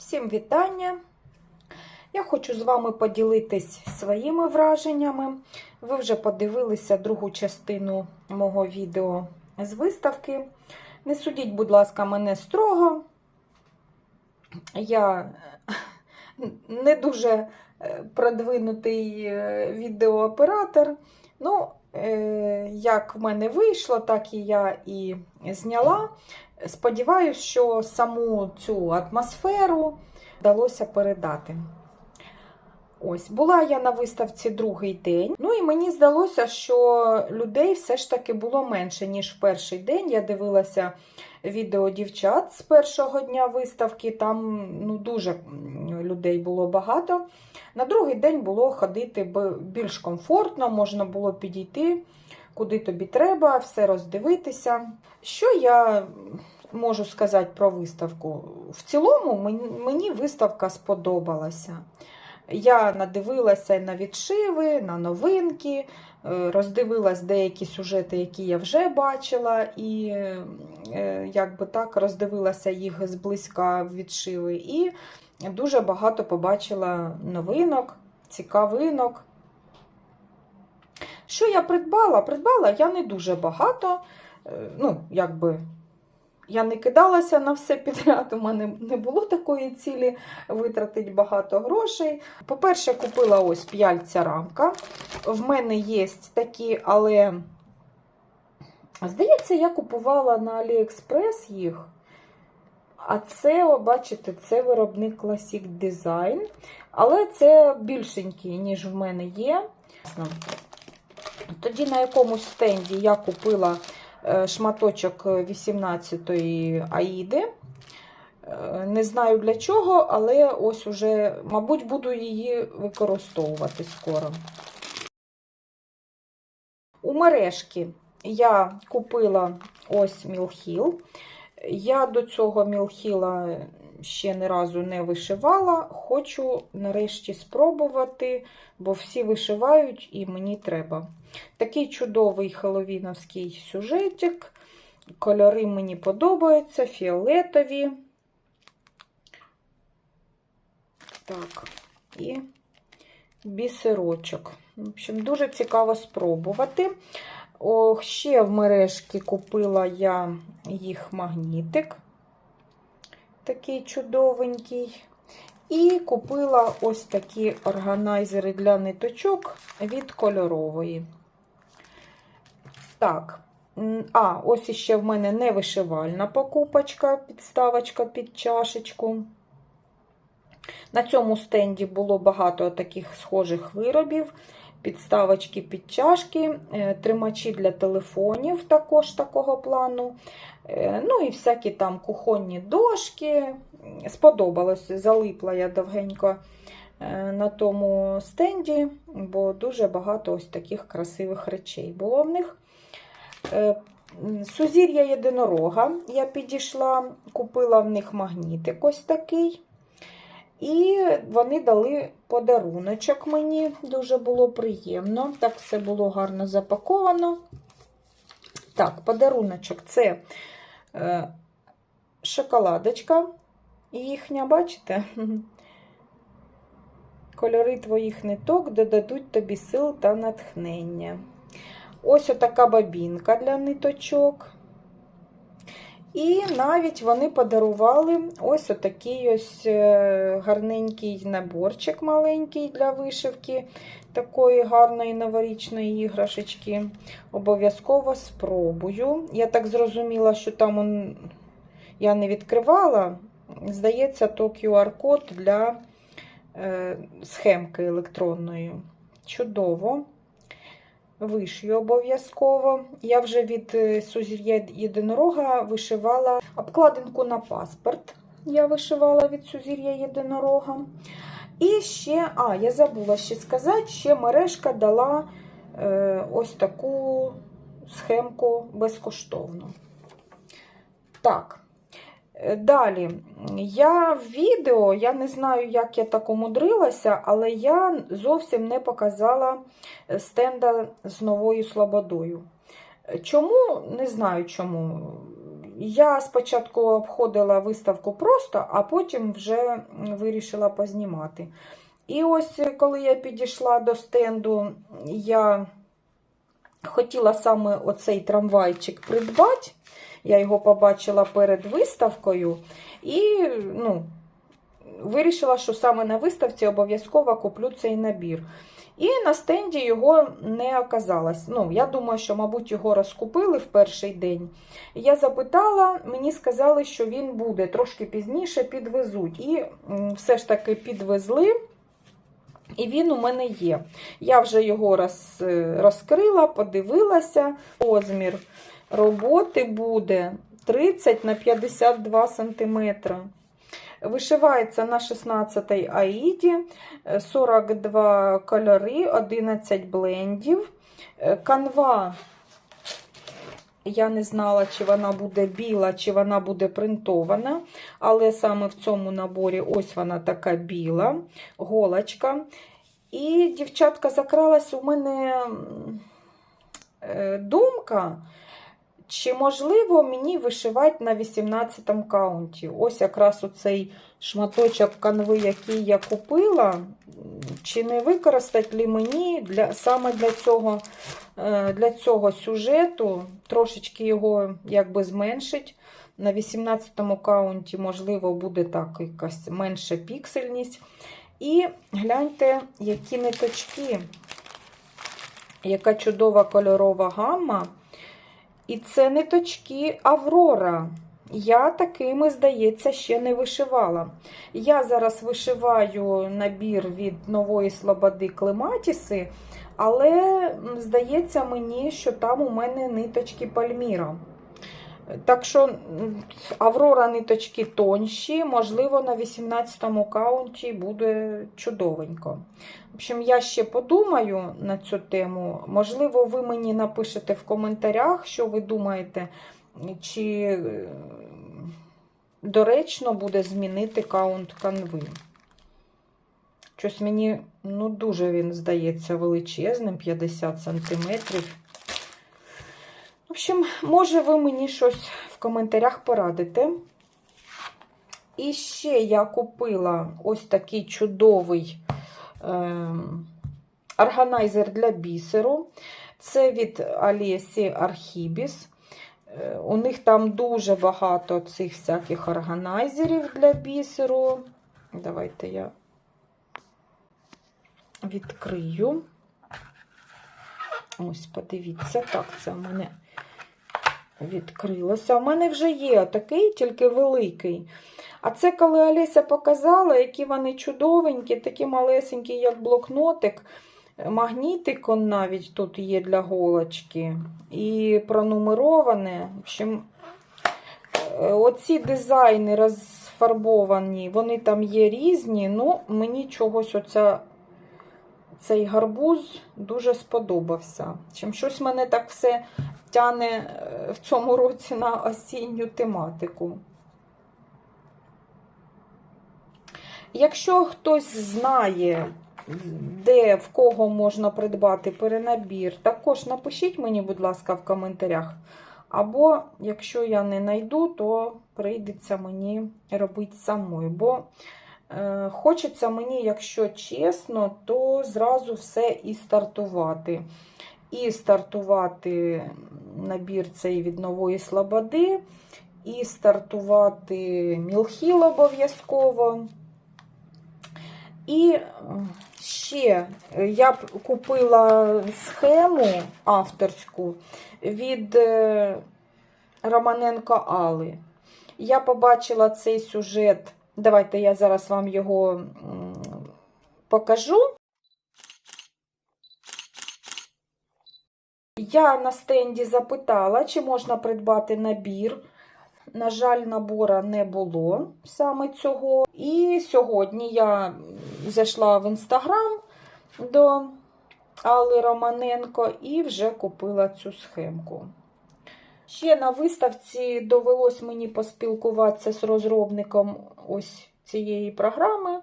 Всім вітання! Я хочу з вами поділитись своїми враженнями. Ви вже подивилися другу частину мого відео з виставки. Не судіть, будь ласка, мене строго. Я не дуже е, продвинутий е, відеооператор. Ну, е, як в мене вийшло, так і я і зняла. Сподіваюсь, що саму цю атмосферу вдалося передати. Ось, була я на виставці другий день. Ну і мені здалося, що людей все ж таки було менше, ніж в перший день. Я дивилася відео дівчат з першого дня виставки, там ну, дуже людей було багато. На другий день було ходити більш комфортно, можна було підійти куди тобі треба, все роздивитися. Що я можу сказати про виставку? В цілому мені виставка сподобалася. Я надивилася на відшиви, на новинки, роздивилась деякі сюжети, які я вже бачила, і якби так роздивилася їх зблизька відшиви. І дуже багато побачила новинок, цікавинок. Що я придбала? Придбала я не дуже багато. Ну, якби я не кидалася на все підряд, у мене не було такої цілі витратити багато грошей. По-перше, купила ось п'яльця рамка. В мене є такі, але, здається, я купувала на AliExpress їх. А це, бачите, це виробник Classic Design. Але це більшенький, ніж в мене є. Тоді на якомусь стенді я купила шматочок 18-ї Аїди. Не знаю для чого, але ось уже, мабуть, буду її використовувати скоро. У мережки я купила ось Мілхіл. Я до цього Мілхіла ще ні разу не вишивала. Хочу нарешті спробувати, бо всі вишивають і мені треба. Такий чудовий хеловіновський сюжетик. Кольори мені подобаються, фіолетові. Так, і бісерочок. В общем, дуже цікаво спробувати. О, ще в мережки купила я їх магнітик, такий чудовенький. І купила ось такі органайзери для ниточок від кольорової. Так, а, ось іще в мене невишивальна покупочка, підставочка під чашечку. На цьому стенді було багато таких схожих виробів. Підставочки під чашки, тримачі для телефонів також такого плану. Ну і всякі там кухонні дошки. Сподобалось, залипла я довгенько на тому стенді, бо дуже багато ось таких красивих речей було в них. Сузір'я єдинорога я підійшла, купила в них магнітик ось такий. І вони дали подаруночок мені, дуже було приємно. Так все було гарно запаковано. Так, подаруночок це е, шоколадочка їхня, бачите? Кольори твоїх ниток додадуть тобі сил та натхнення. Ось отака бабінка для ниточок. І навіть вони подарували ось отакий ось гарненький наборчик маленький для вишивки такої гарної новорічної іграшечки. Обов'язково спробую. Я так зрозуміла, що там он... я не відкривала. Здається, то QR-код для е, схемки електронної. Чудово. Вишию обов'язково. Я вже від Сузір'я єдинорога вишивала обкладинку на паспорт. Я вишивала від Сузір'я єдинорога. І ще, а, я забула ще сказати, ще мережка дала е, ось таку схемку безкоштовно. Так. Далі, я в відео, я не знаю, як я так умудрилася, але я зовсім не показала стенда з новою слободою. Чому? Не знаю чому. я спочатку обходила виставку просто, а потім вже вирішила познімати. І ось коли я підійшла до стенду, я хотіла саме оцей трамвайчик придбати. Я його побачила перед виставкою і ну, вирішила, що саме на виставці обов'язково куплю цей набір. І на стенді його не оказалось. Ну, я думаю, що, мабуть, його розкупили в перший день. Я запитала, мені сказали, що він буде трошки пізніше підвезуть. І все ж таки підвезли. І він у мене є. Я вже його роз, е, розкрила, подивилася. Розмір роботи буде 30 на 52 см. Вишивається на 16 аїді, е, 42 кольори, 11 блендів. Е, Канва, я не знала, чи вона буде біла, чи вона буде принтована. Але саме в цьому наборі ось вона така біла, голочка. І, дівчатка, закралась у мене е, думка, чи можливо мені вишивати на 18 каунті. Ось якраз оцей шматочок канви, який я купила, чи не використати ли мені для, саме для цього, е, для цього сюжету, трошечки його якби зменшить. На 18 каунті, можливо, буде так якась менша піксельність. І гляньте, які ниточки, яка чудова кольорова гамма. І це ниточки Аврора. Я такими, здається, ще не вишивала. Я зараз вишиваю набір від нової слободи Клематіси, але здається мені, що там у мене ниточки Пальміра. Так що Аврора ниточки тонші, можливо, на 18-му каунті буде чудовенько. В общем, я ще подумаю на цю тему. Можливо, ви мені напишете в коментарях, що ви думаєте, чи е, доречно буде змінити каунт канви. Щось мені ну, дуже він здається величезним, 50 сантиметрів. В общем, може, ви мені щось в коментарях порадите. І ще я купила ось такий чудовий е, органайзер для бісеру. Це від Алєсі Архібіс. Е, У них там дуже багато цих всяких органайзерів для бісеру. Давайте я відкрию. Ось, подивіться, так, це в мене відкрилося. У мене вже є такий, тільки великий. А це коли Олеся показала, які вони чудовенькі, такі малесенькі, як блокнотик. Магнітик он навіть тут є для голочки. І пронумероване. В общем, е, оці дизайни розфарбовані, вони там є різні. Ну, мені чогось оця, цей гарбуз дуже сподобався. Чим щось мене так все тяне е, в цьому році на осінню тематику. Якщо хтось знає, де в кого можна придбати перенабір, також напишіть мені, будь ласка, в коментарях. Або, якщо я не знайду, то прийдеться мені робити самою. Бо е, хочеться мені, якщо чесно, то зразу все і стартувати. І стартувати набір цей від нової слободи, і стартувати мілхіл обов'язково. І ще я б купила схему авторську від е, Романенко Али. Я побачила цей сюжет. Давайте я зараз вам його покажу. Я на стенді запитала, чи можна придбати набір. На жаль, набора не було саме цього. І сьогодні я зайшла в інстаграм до Алли Романенко і вже купила цю схемку. Ще на виставці довелось мені поспілкуватися з розробником ось цієї програми.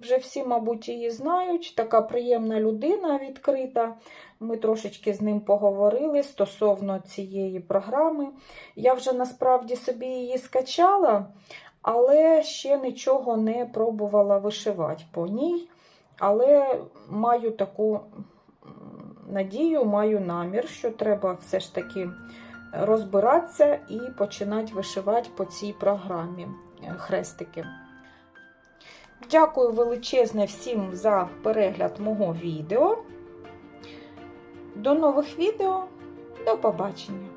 Вже всі, мабуть, її знають. Така приємна людина відкрита. Ми трошечки з ним поговорили стосовно цієї програми. Я вже насправді собі її скачала, але ще нічого не пробувала вишивати по ній. Але маю таку надію, маю намір, що треба все ж таки розбиратися і починати вишивати по цій програмі е, хрестики. Дякую величезне всім за перегляд мого відео. До нових відео. До побачення!